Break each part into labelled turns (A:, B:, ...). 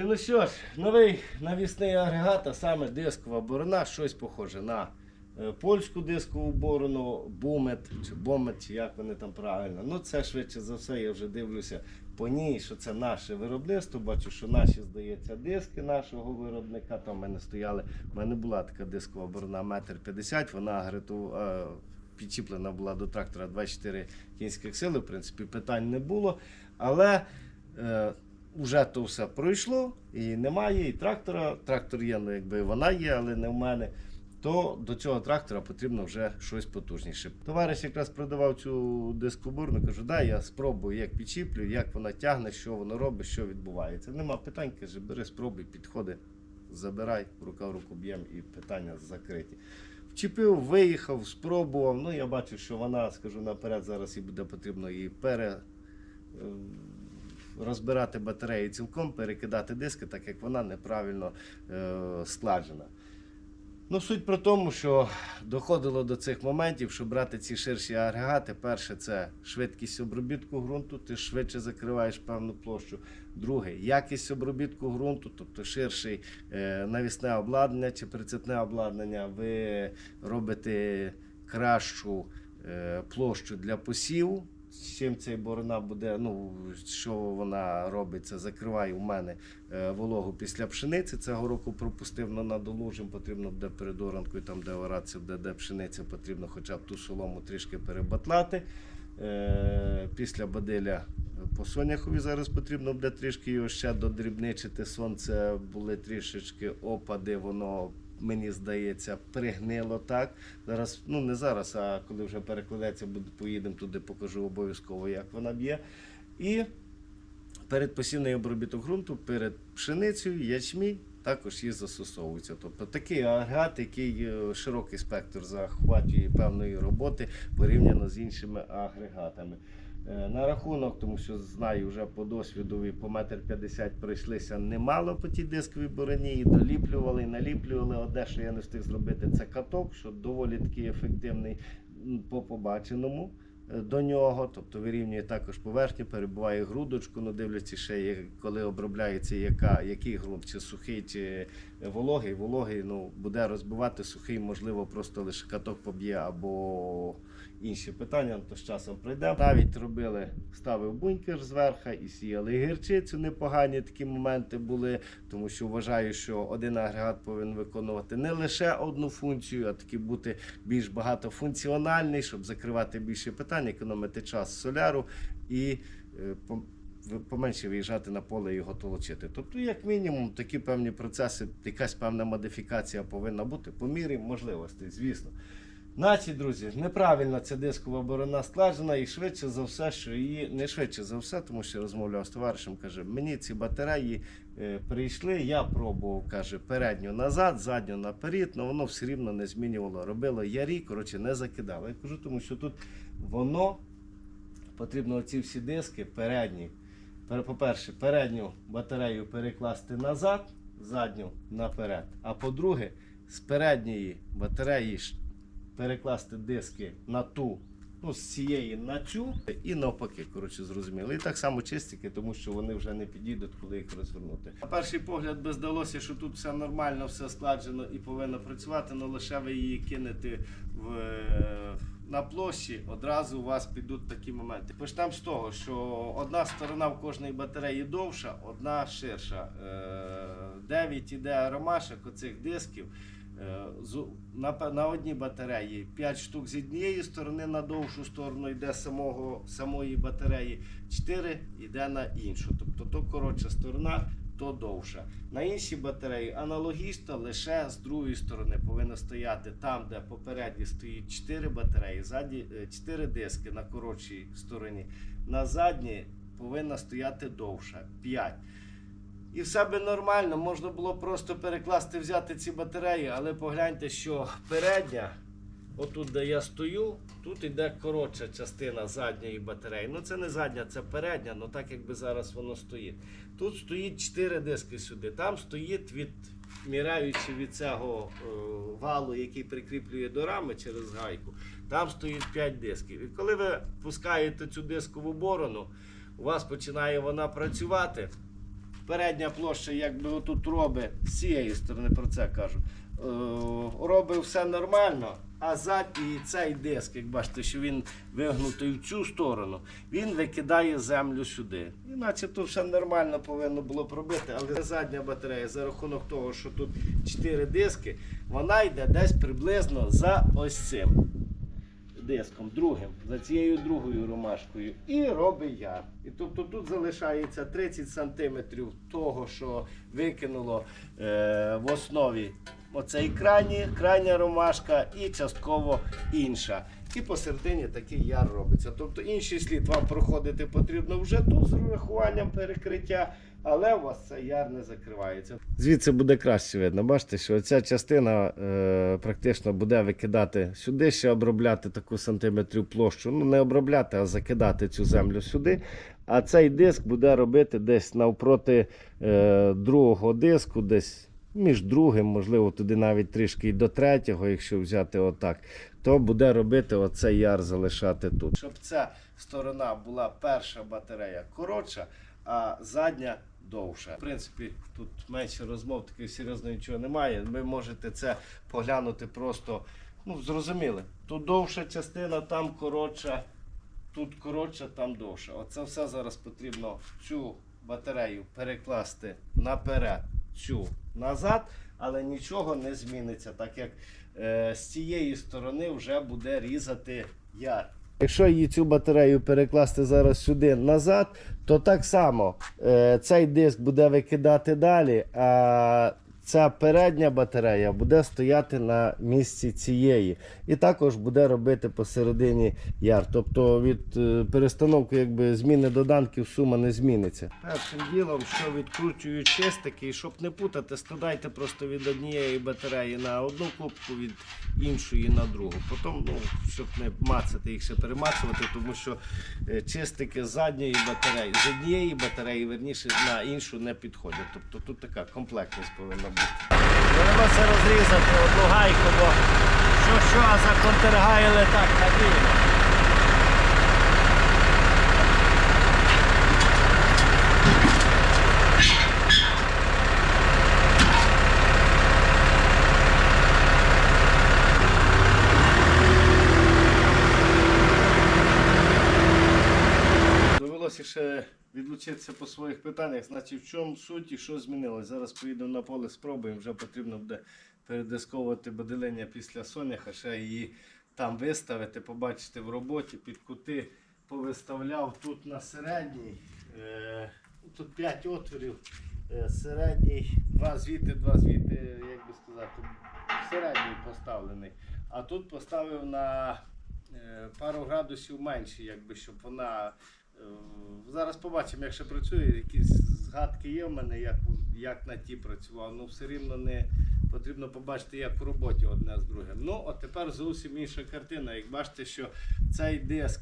A: Друзі, ну що ж, новий навісний агрегат, а саме дискова борона, щось похоже на е, польську дискову борону, бумет чи бомет, чи як вони там правильно. Ну це швидше за все, я вже дивлюся по ній, що це наше виробництво. Бачу, що наші, здається, диски нашого виробника. Там в мене стояли. В мене була така дискова борона метр п'ятдесят, вона агрету. е, Підчіплена була до трактора 24 кінських сили, в принципі, питань не було. Але е, вже то все пройшло, і немає, і трактора. Трактор є, ну якби вона є, але не в мене. То до цього трактора потрібно вже щось потужніше. Товариш якраз продавав цю дискобурну, кажу, дай я спробую, як підчіплю, як вона тягне, що воно робить, що відбувається. Нема питань, каже, бери, спробуй, підходи, забирай, рука в руку б'єм і питання закриті. Вчепив, виїхав, спробував. Ну я бачу, що вона, скажу наперед, зараз і буде потрібно її пере. Розбирати батареї цілком, перекидати диски, так як вона неправильно е, складена. Ну, суть про тому, що доходило до цих моментів, що брати ці ширші агрегати. Перше, це швидкість обробітку ґрунту, ти швидше закриваєш певну площу. Друге, якість обробітку ґрунту, тобто ширший е, навісне обладнання чи прицепне обладнання, ви робите кращу е, площу для посіву. З чим цей борона буде, ну що вона робить, це закриває у мене е, вологу після пшениці. Цього року пропустив на надолужим, потрібно буде перед оранкою, там де орація, де, де пшениця, потрібно хоча б ту солому трішки перебатлати. Е, після бадиля по соняхові зараз потрібно буде трішки його ще додрібничити. Сонце були трішечки опади, воно. Мені здається, пригнило так. Зараз, ну не зараз, а коли вже перекладеться, поїдемо туди, покажу обов'язково, як вона б'є. І передпосівний обробіток ґрунту перед пшеницею, ячмінь також її застосовується. Тобто такий агрегат, який е, широкий спектр захватує певної роботи порівняно з іншими агрегатами. Е, На рахунок, тому що знаю вже по досвіду і по метр п'ятдесят пройшлися немало по тій дисковій бороні, і доліплювали, і наліплювали. Одне, що я не встиг зробити, це каток, що доволі такий ефективний по побаченому е, до нього, тобто вирівнює також поверхню, перебуває грудочку, ну дивляться ще, коли обробляється яка, який ґрунт, чи сухий, чи вологий. Вологий ну, буде розбивати сухий, можливо, просто лише каток поб'є або інші питання, ну, то з часом прийде. Навіть робили, ставив бункер зверху і сіяли гірчицю. Непогані такі моменти були, тому що вважаю, що один агрегат повинен виконувати не лише одну функцію, а таки бути більш багатофункціональний, щоб закривати більше питань, економити час соляру і е, поменше виїжджати на поле і його толочити. Тобто, як мінімум, такі певні процеси, якась певна модифікація повинна бути по мірі можливостей, звісно. Значить, друзі, неправильно ця дискова борона складена і швидше за все, що її не швидше за все, тому що розмовляв з товаришем, каже, мені ці батареї е, прийшли, я пробував, каже, передню назад, задню наперед, але воно все рівно не змінювало. Робило ярі, коротше, не закидало. Я кажу, тому що тут воно потрібно оці всі диски передні. Пер- По-перше, передню батарею перекласти назад, задню наперед. А по-друге, з передньої батареї перекласти диски на ту, ну, з цієї на цю і навпаки, коротше, зрозуміло. І так само чистики, тому що вони вже не підійдуть, коли їх розвернути. На перший погляд би здалося, що тут все нормально, все складжено і повинно працювати, але лише ви її кинете в. На площі одразу у вас підуть такі моменти. Почнемо з того, що одна сторона в кожній батареї довша, одна ширша. Е, 9 іде ромашок оцих дисків. Е, На, на одній батареї 5 штук з однієї сторони на довшу сторону йде самого, самої батареї, 4 йде на іншу. Тобто то коротша сторона, то довша. На іншій батареї аналогічно лише з другої сторони повинно стояти там, де попередні стоїть 4 батареї, ззаді 4 диски на коротшій стороні. На задній повинна стояти довша 5. І все би нормально, можна було просто перекласти, взяти ці батареї, але погляньте, що передня, отут, де я стою, тут іде коротша частина задньої батареї. Ну це не задня, це передня, ну так якби зараз воно стоїть. Тут стоїть 4 диски сюди. Там стоїть від, міряючи від цього е, валу, який прикріплює до рами через гайку, там стоїть 5 дисків. І коли ви пускаєте цю дискову борону, у вас починає вона працювати передня площа, якби отут робить з цієї сторони, про це кажу. Е, робить все нормально, а задній цей диск, як бачите, що він вигнутий в цю сторону, він викидає землю сюди. Іначе тут все нормально повинно було пробити, але задня батарея за рахунок того, що тут 4 диски, вона йде десь приблизно за ось цим диском, другим, за цією другою ромашкою, і робить яр. І тобто тут залишається 30 сантиметрів того, що викинуло е, в основі оцей крайні, крайня ромашка і частково інша. І посередині такий яр робиться. Тобто інший слід вам проходити потрібно вже тут з урахуванням перекриття, але у вас цей яр не закривається. Звідси буде краще видно. Бачите, що ця частина е, практично буде викидати сюди, ще обробляти таку сантиметрів площу. Ну, не обробляти, а закидати цю землю сюди. А цей диск буде робити десь навпроти е, другого диску, десь між другим, можливо, туди навіть трішки і до третього, якщо взяти отак, то буде робити оцей яр залишати тут. Щоб ця сторона була перша батарея коротша, а задня довша. В принципі, тут менше розмов, таких серйозно нічого немає. Ви можете це поглянути просто, ну, зрозуміли. Тут довша частина, там коротша, тут коротша, там довша. Оце все зараз потрібно цю батарею перекласти наперед, цю назад, але нічого не зміниться, так як е, з цієї сторони вже буде різати яр. Якщо її цю батарею перекласти зараз сюди назад, то так само е, цей диск буде викидати далі, а ця передня батарея буде стояти на місці цієї. І також буде робити посередині яр. Тобто від е, перестановки якби, зміни доданків сума не зміниться. Першим ділом, що відкручую чистики, щоб не путати, складайте просто від однієї батареї на одну кубку, від іншої на другу. Потім, ну, щоб не мацати їх ще перемацувати, тому що е, чистики з задньої батареї, з однієї батареї, верніше, на іншу не підходять. Тобто тут така комплектність повинна бути. Довелося розрізати одну гайку, бо що що, а законтергайли так надійно. Довелося ще відлучитися по своїх питаннях. Значить, в чому суть і що змінилось? Зараз поїдемо на поле, спробуємо. Вже потрібно буде передисковувати боделення після соняха, ще її там виставити, побачити в роботі, під кути повиставляв тут на середній. Е, тут 5 отворів. Е, середній, два звідти, два звідти, як би сказати, середній поставлений. А тут поставив на е, пару градусів менше, якби, щоб вона. Е, Зараз побачимо, як ще працює. Якісь згадки є в мене, як, як на ті працював. Ну все рівно не потрібно побачити, як в роботі одне з другим. Ну, от тепер зовсім інша картина. Як бачите, що цей диск,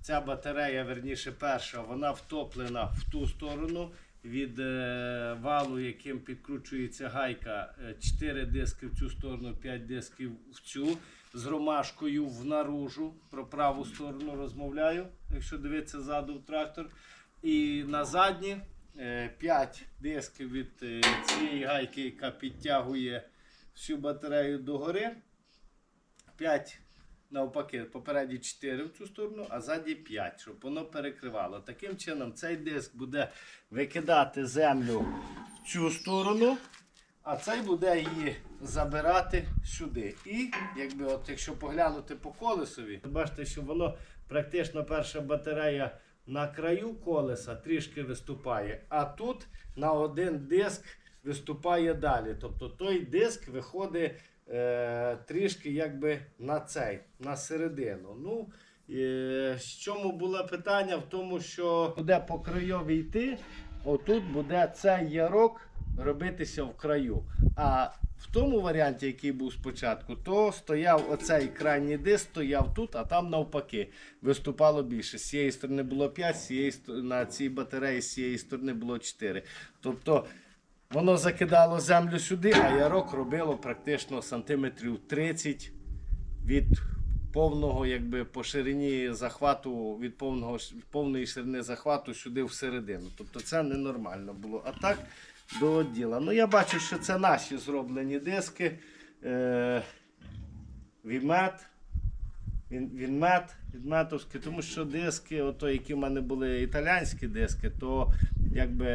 A: ця батарея, верніше перша, вона втоплена в ту сторону. Від е, валу, яким підкручується гайка, 4 диски в цю сторону, 5 дисків в цю. З ромашкою в наружу. Про праву сторону розмовляю, якщо дивитися ззаду в трактор. І на задні 5 дисків від е, цієї гайки, яка підтягує всю батарею догори. 5 навпаки, попереді 4 в цю сторону, а ззаді 5, щоб воно перекривало. Таким чином, цей диск буде викидати землю в цю сторону, а цей буде її забирати сюди. І якби от, якщо поглянути по колесові, бачите, що воно практично перша батарея на краю колеса трішки виступає, а тут на один диск виступає далі. Тобто той диск виходить е, трішки якби на цей, на середину. Ну, е, з чому було питання? В тому, що буде по крайовій йти, отут буде цей ярок робитися в краю. А в тому варіанті, який був спочатку, то стояв оцей крайній диск, стояв тут, а там навпаки виступало більше. З цієї сторони було 5, з цієї, на цій батареї з цієї сторони було 4. Тобто воно закидало землю сюди, а ярок робило практично сантиметрів 30 від повного, якби по ширині захвату від повного повної ширини захвату сюди всередину. Тобто це ненормально було. А так до діла. Ну я бачу, що це наші зроблені диски. Е, Вімет. Він, вінмет, відметовські, тому що диски, ото, які в мене були італійські диски, то якби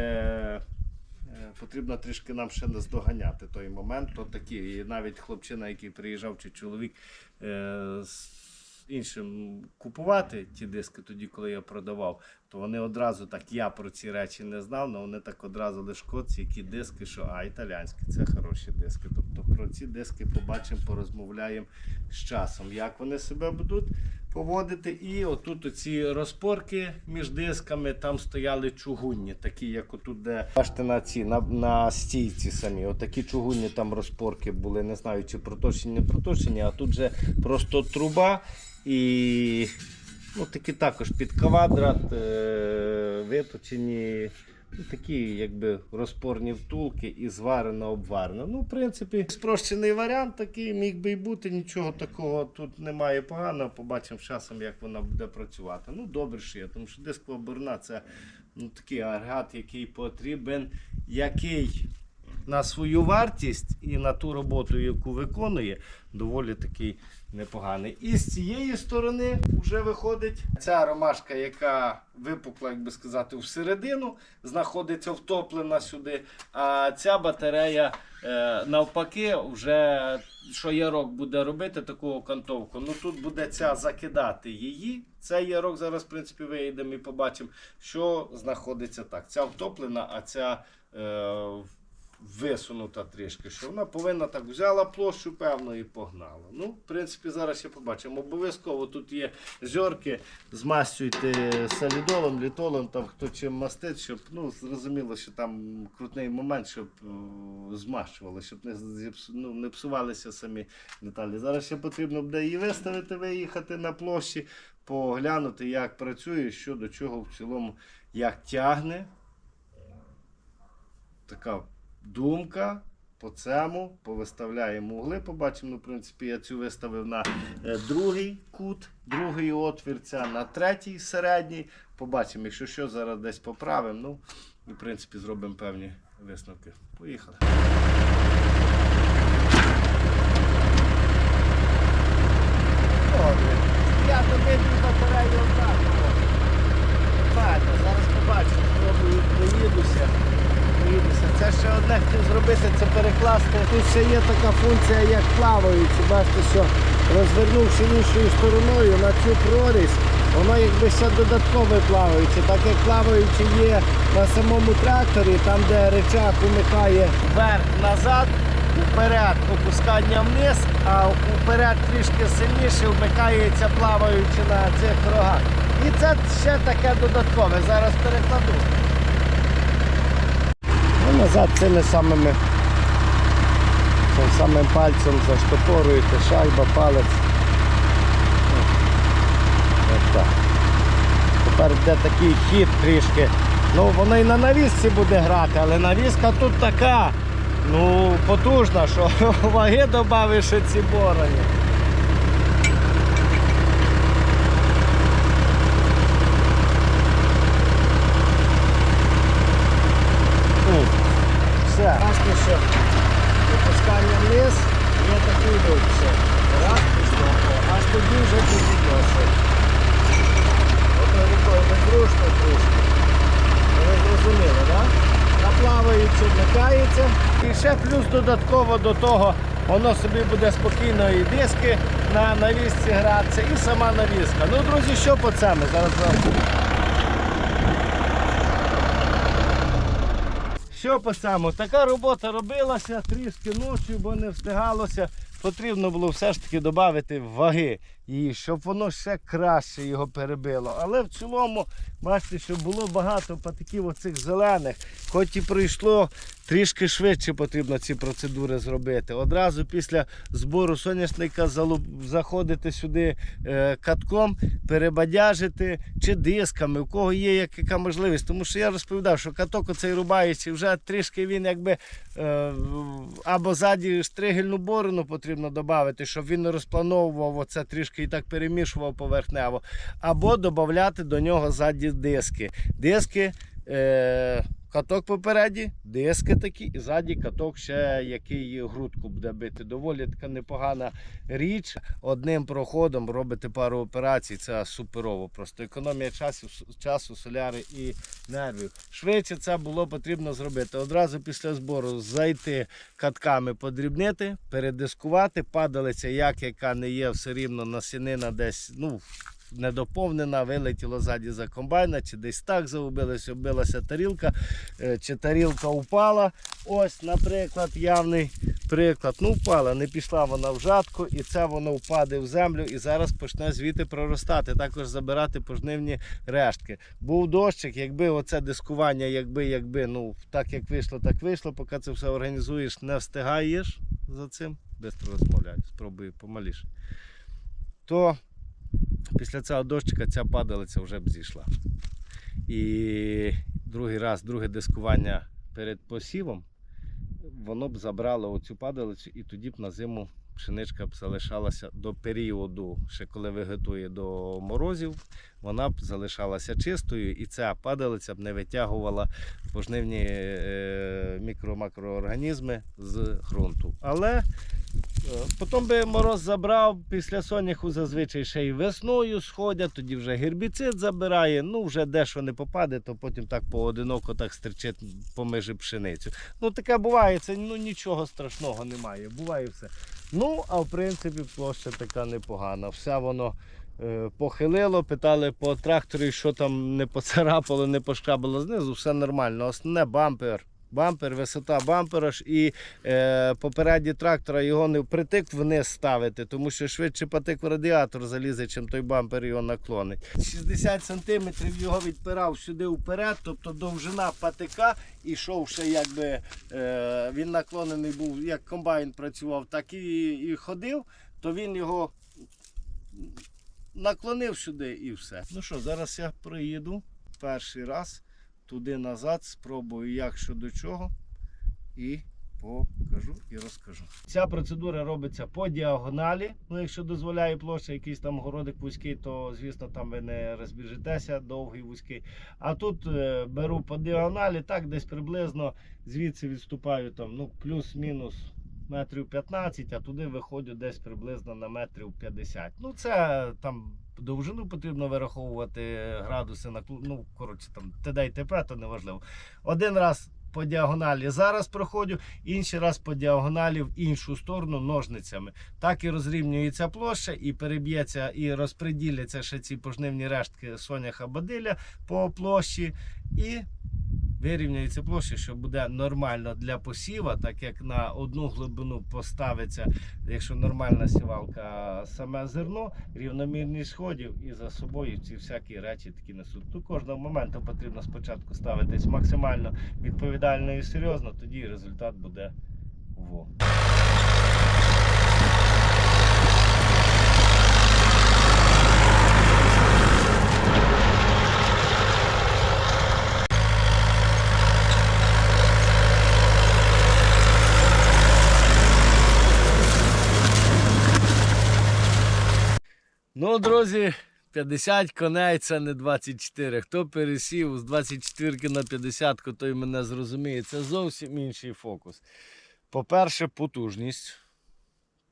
A: потрібно трішки нам ще наздоганяти той момент. То такі. І навіть хлопчина, який приїжджав, чи чоловік е, з іншим купувати ті диски, тоді, коли я продавав, то вони одразу так, я про ці речі не знав, але вони так одразу лишкоці, які диски, що а, італійські, це хороші диски. Тобто про ці диски побачимо, порозмовляємо з часом, як вони себе будуть поводити. І отут оці розпорки між дисками, там стояли чугунні, такі, як отут, де бачите на ці, на, на стійці самі. Отакі чугунні там розпорки були, не знаю, чи проточені, не проточені, а тут же просто труба і ну, такі також під квадрат е, виточені. Ну, такі, якби розпорні втулки і зварено обварено. Ну, в принципі, спрощений варіант такий міг би й бути. Нічого такого тут немає поганого. Побачимо з часом, як вона буде працювати. Ну, добре, що є, тому що дискова борна це ну, такий агрегат, який потрібен, який на свою вартість і на ту роботу, яку виконує, доволі такий непоганий. І з цієї сторони вже виходить ця ромашка, яка випукла, як би сказати, всередину, знаходиться втоплена сюди. А ця батарея е, навпаки, вже що ярок буде робити таку окантовку. Ну тут буде ця закидати її. Цей ярок зараз, в принципі, виїдемо і побачимо, що знаходиться так. Ця втоплена, а ця. Е, висунута трішки, що вона повинна так взяла площу певно і погнала. Ну, в принципі, зараз ще побачимо. Обов'язково тут є зьорки, змастюйте солідолом, літолом, там хто чим мастить, щоб ну, зрозуміло, що там крутний момент, щоб о, змащували, щоб не, ну, не псувалися самі деталі. Зараз ще потрібно буде її виставити, виїхати на площі, поглянути, як працює, що до чого в цілому, як тягне така думка по цьому, повиставляємо угли, побачимо. Ну, в принципі, я цю виставив на е, другий кут, другий отвір, ця на третій середній. Побачимо, якщо що, зараз десь поправимо. Ну, і, в принципі, зробимо певні висновки. Поїхали. Добре. Я батарею так. Зараз побачимо, спробую проїдуся. Проїдуся. Це ще одне хотів зробити, це перекласти. Тут ще є така функція, як плаваючи. Бачите, що розвернувши іншою стороною на цю прорізь, воно якби ще додатково плаваюче. Так як плаваючи є на самому тракторі, там де речах умикає вверх-назад, вперед опускання вниз, а вперед трішки сильніше вмикається плаваючи на цих рогах. І це ще таке додаткове. Зараз перекладу. Назад цими самими цим самим пальцем заштопоруєте, шайба, палець. От так. Тепер йде такий хід трішки. Ну, воно і на навісці буде грати, але навіска тут така, ну, потужна, що ваги додавиш ці бороні. Ну, Все. Бачите, що опускання вниз є такий рух. Все. Раз, пішло, о, аж тоді вже підійдеться. Одною рукою не зручно трошки. Ви зрозуміли, так? Наплаваючи, вмикається. І ще плюс додатково до того, воно собі буде спокійно і диски на навісці гратися, і сама навіска. Ну, друзі, що по цьому? Зараз вам. Що по цьому? Така робота робилася трішки ночі, бо не встигалося. Потрібно було все ж таки додати ваги її, щоб воно ще краще його перебило. Але в цілому, бачите, що було багато патиків оцих зелених, хоч і пройшло трішки швидше потрібно ці процедури зробити. Одразу після збору соняшника заходити сюди е, катком, перебадяжити чи дисками, у кого є як- яка можливість. Тому що я розповідав, що каток оцей рубаючий, вже трішки він якби е, або ззаді штригельну борону потрібно додати, щоб він розплановував оце трішки і так перемішував поверхнево, або додати до нього задні диски. Диски. Е- Каток попереді, диски такі, і ззаді каток ще який грудку буде бити. Доволі така непогана річ. Одним проходом робити пару операцій, це суперово. Просто економія часу, часу, соляри і нервів. Швидше це було потрібно зробити. Одразу після збору зайти катками, подрібнити, передискувати, падалиця, як яка не є, все рівно насінина десь. ну, Недоповнена, вилетіло ззаді за комбайна, чи десь так загубилось, оббилася тарілка, е, чи тарілка упала. Ось, наприклад, явний приклад. Ну, впала, не пішла вона в жатку, і це воно впаде в землю і зараз почне звідти проростати, також забирати пожнивні рештки. Був дощик, якби оце дискування, якби, якби, ну так як вийшло, так вийшло. Поки це все організуєш, не встигаєш за цим. Бистро розмовляю, спробую помаліше. То після цього дощика ця падалиця вже б зійшла. І другий раз, друге дискування перед посівом, воно б забрало оцю падалицю, і тоді б на зиму пшеничка б залишалася до періоду, ще коли вегетує до морозів, вона б залишалася чистою, і ця падалиця б не витягувала пожнивні е, мікро-макроорганізми з ґрунту. Але Потім би мороз забрав, після соняху зазвичай ще й весною сходять, тоді вже гербіцид забирає, ну вже дещо не попаде, то потім так поодиноко так стерчить поміж пшеницю. Ну таке буває, це ну, нічого страшного немає, буває все. Ну, а в принципі площа така непогана. Все воно е, похилило, питали по тракторі, що там не поцарапало, не пошкрабало знизу, все нормально. Основне бампер. Бампер, висота бампера ж і е, попередні трактора його не впритик вниз ставити, тому що швидше патик в радіатор залізе, чим той бампер його наклонить. 60 см його відпирав сюди вперед, тобто довжина патика і йшов ще якби е, він наклонений був, як комбайн працював, так і, і ходив, то він його наклонив сюди і все. Ну що, зараз я приїду перший раз туди назад, спробую як що до чого і покажу і розкажу. Ця процедура робиться по діагоналі. Ну, якщо дозволяє площа, якийсь там городик вузький, то звісно там ви не розбіжитеся, довгий вузький. А тут е, беру по діагоналі, так десь приблизно звідси відступаю там, ну, плюс-мінус. Метрів 15, а туди виходжу десь приблизно на метрів 50. Ну, це там довжину потрібно вираховувати, градуси на ну, коротше, там ТД і ТП, то неважливо. Один раз по діагоналі зараз проходжу, інший раз по діагоналі в іншу сторону ножницями. Так і розрівнюється площа, і переб'ється, і розпреділяться ще ці пожнивні рештки соняха бадиля по площі. І вирівняється площа, що буде нормально для посіва, так як на одну глибину поставиться, якщо нормальна сівалка, саме зерно, рівномірність сходів і за собою ці всякі речі такі несуть. До кожного моменту потрібно спочатку ставитись максимально відповідально і серйозно, тоді результат буде во. Ну, друзі, 50 коней це не 24. Хто пересів з 24 на 50, той мене зрозуміє. Це зовсім інший фокус. По-перше, потужність.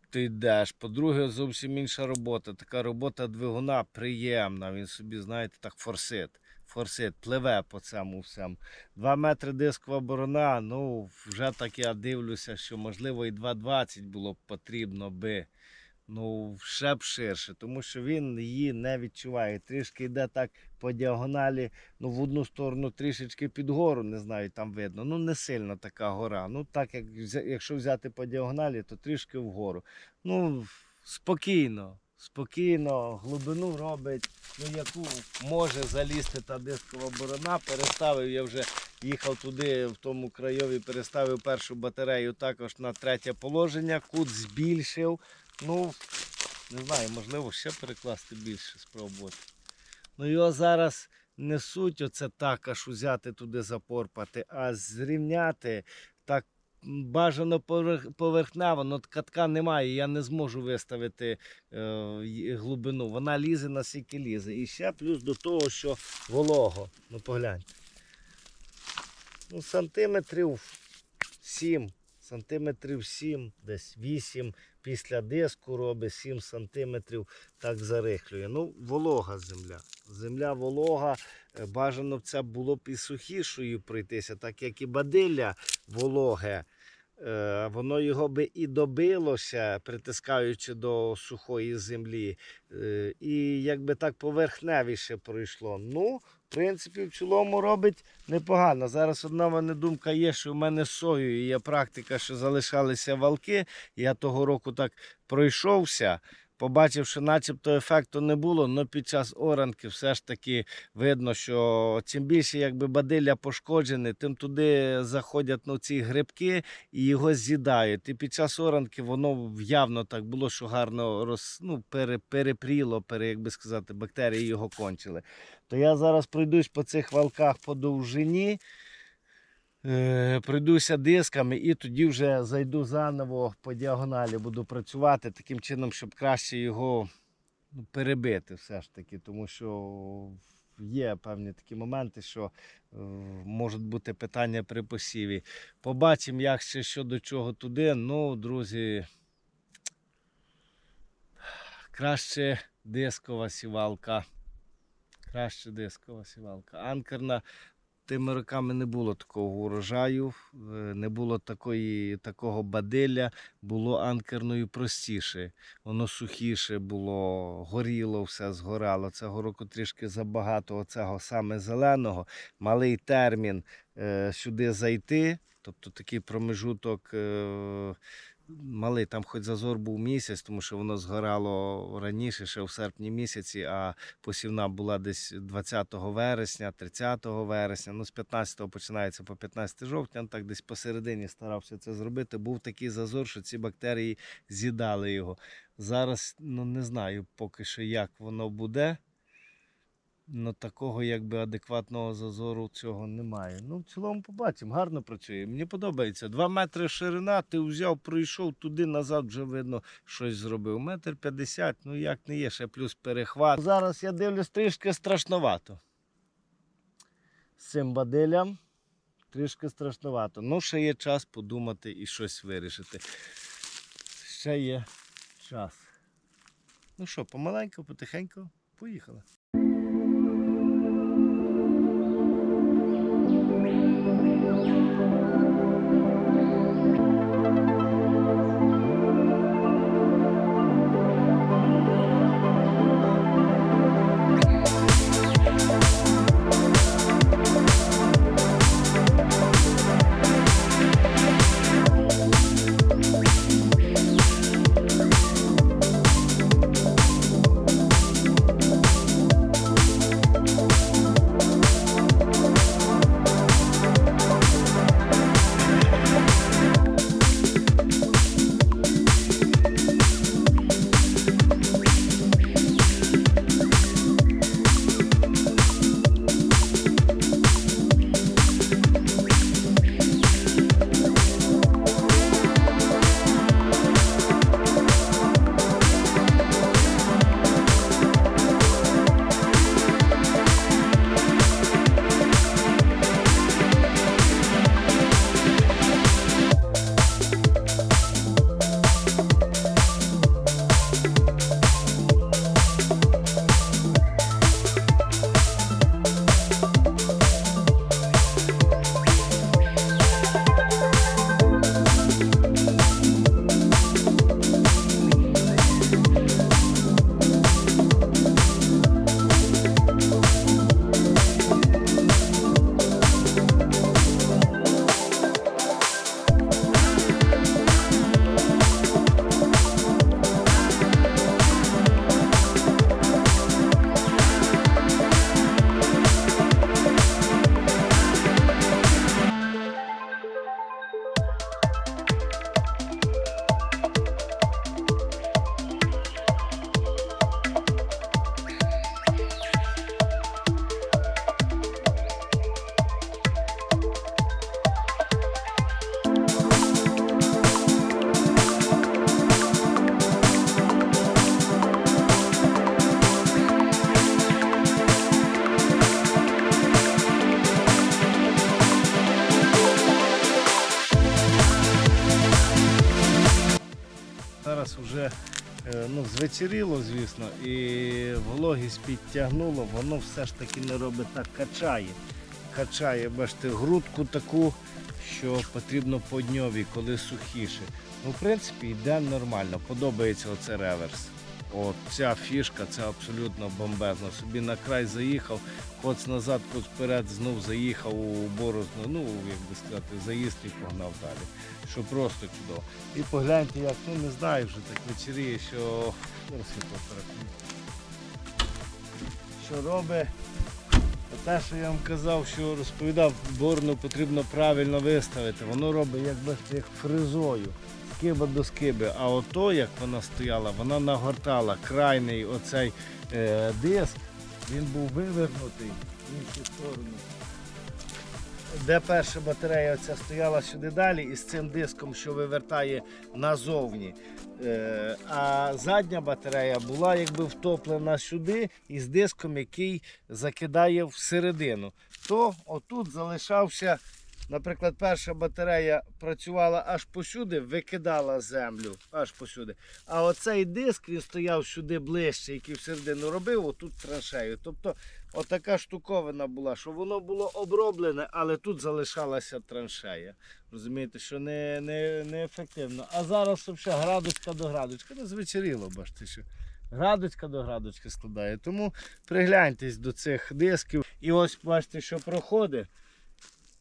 A: Ти йдеш. По-друге, зовсім інша робота. Така робота двигуна приємна. Він собі, знаєте, так форсит. Форсит, пливе по цьому всьому. 2 метри дискова борона. Ну, вже так я дивлюся, що можливо і 2,20 було б потрібно би ну, ще б ширше, тому що він її не відчуває. Трішки йде так по діагоналі, ну в одну сторону трішечки під гору, не знаю, там видно. Ну не сильно така гора. Ну так як якщо взяти по діагоналі, то трішки вгору. Ну, спокійно. Спокійно, глибину робить, ну яку може залізти та дискова борона. Переставив я вже їхав туди, в тому крайові, переставив першу батарею також на третє положення, кут збільшив. Ну, не знаю, можливо, ще перекласти більше спробувати. Ну його зараз несуть оце так, аж узяти туди запорпати, а зрівняти так бажано поверх- поверхнево, але катка немає, я не зможу виставити е, глибину. Вона лізе наскільки лізе. І ще плюс до того, що волого. Ну погляньте. Ну, сантиметрів 7, сантиметрів 7, десь 8 після диску робить 7 сантиметрів, так зарихлює. Ну, волога земля. Земля волога. Е, Бажано б це було б і сухішою пройтися, так як і бадилля вологе. Е, Воно його би і добилося, притискаючи до сухої землі, е, і якби так поверхневіше пройшло. Ну, принципі, в цілому робить непогано. Зараз одна в мене думка є, що в мене з соєю є практика, що залишалися валки. Я того року так пройшовся. Побачив, що начебто ефекту не було, але під час оранки все ж таки видно, що чим більше якби бадилля пошкоджене, тим туди заходять ну, ці грибки і його з'їдають. І під час оранки воно явно так було, що гарно роз, ну, пере, перепріло, пере, як би сказати, бактерії його кончили. То я зараз пройдусь по цих валках по довжині. Е, Пройдуся дисками і тоді вже зайду заново по діагоналі, буду працювати таким чином, щоб краще його ну, перебити все ж таки, тому що є певні такі моменти, що е, можуть бути питання при посіві. Побачимо, як ще що до чого туди. Ну, друзі, краще дискова сівалка. Краще дискова сівалка. Анкерна тими роками не було такого урожаю, е, не було такої, такого бадилля, було анкерною простіше. Воно сухіше було, горіло, все згорало. Цього року трішки забагато оцього саме зеленого. Малий термін е, сюди зайти, тобто такий промежуток. Малий там хоч зазор був місяць, тому що воно згорало раніше, ще в серпні місяці, а посівна була десь 20 вересня, 30 вересня. Ну, з 15 починається по 15 жовтня, ну, так десь посередині старався це зробити. Був такий зазор, що ці бактерії з'їдали його. Зараз ну, не знаю поки що, як воно буде. Ну, такого якби адекватного зазору цього немає. Ну, в цілому побачимо, гарно працює. Мені подобається. Два метри ширина, ти взяв, пройшов туди, назад вже видно, щось зробив. Метр п'ятдесят, ну як не є, ще плюс перехват. Зараз я дивлюсь трішки страшновато. З цим бадилям трішки страшновато. Ну, ще є час подумати і щось вирішити. Ще є час. Ну що, помаленьку, потихеньку, поїхали. Ну, звечеріло, звісно, і вологість підтягнуло, воно все ж таки не робить так, качає. Качає, бачите, грудку таку, що потрібно по дньові, коли сухіше. Ну, в принципі, йде нормально, подобається оце реверс. От ця фішка, це абсолютно бомбезно. Собі на край заїхав, коц назад, коц вперед, знов заїхав у борозну, ну, як би сказати, заїзд і погнав далі. Що просто чудово. І погляньте, як ну не знаю вже так вечоріє, що що робить. Те, що я вам казав, що розповідав, борну потрібно правильно виставити. Воно робить як як фризою. Скиба до скиби. А ото, як вона стояла, вона нагортала крайний оцей е, диск, він був вивернутий в іншу сторону. Де перша батарея оця стояла сюди далі і з цим диском, що вивертає назовні. Е, а задня батарея була якби втоплена сюди із диском, який закидає всередину. То отут залишався, наприклад, перша батарея працювала аж посюди, викидала землю аж посюди. А оцей диск він стояв сюди ближче, який всередину робив, отут траншею. Тобто отака штуковина була, що воно було оброблене, але тут залишалася траншея. Розумієте, що не, не, не ефективно. А зараз взагалі градочка до градочка. Ну, звечеріло, бачите, що градочка до градочки складає. Тому пригляньтесь до цих дисків. І ось бачите, що проходить.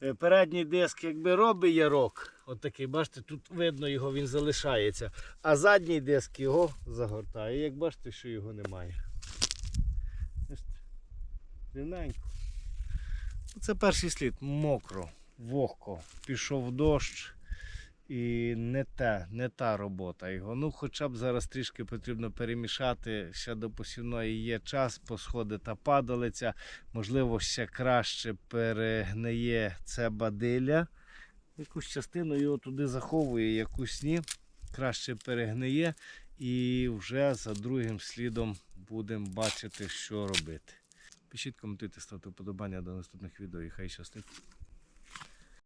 A: Е, Передній диск якби робить ярок, от такий, бачите, тут видно його, він залишається. А задній диск його загортає. Як бачите, що його немає. Рівненько. Це перший слід, мокро, вогко. Пішов дощ і не те, не та робота його. Ну, хоча б зараз трішки потрібно перемішати. Ще до посівної є час, посходи та падалиця. Можливо, ще краще перегниє це бадилля. Якусь частину його туди заховує, якусь ні. Краще перегниє. І вже за другим слідом будемо бачити, що робити. Пишіть, коментуйте, ставте вподобання до наступних відео і хай щастить.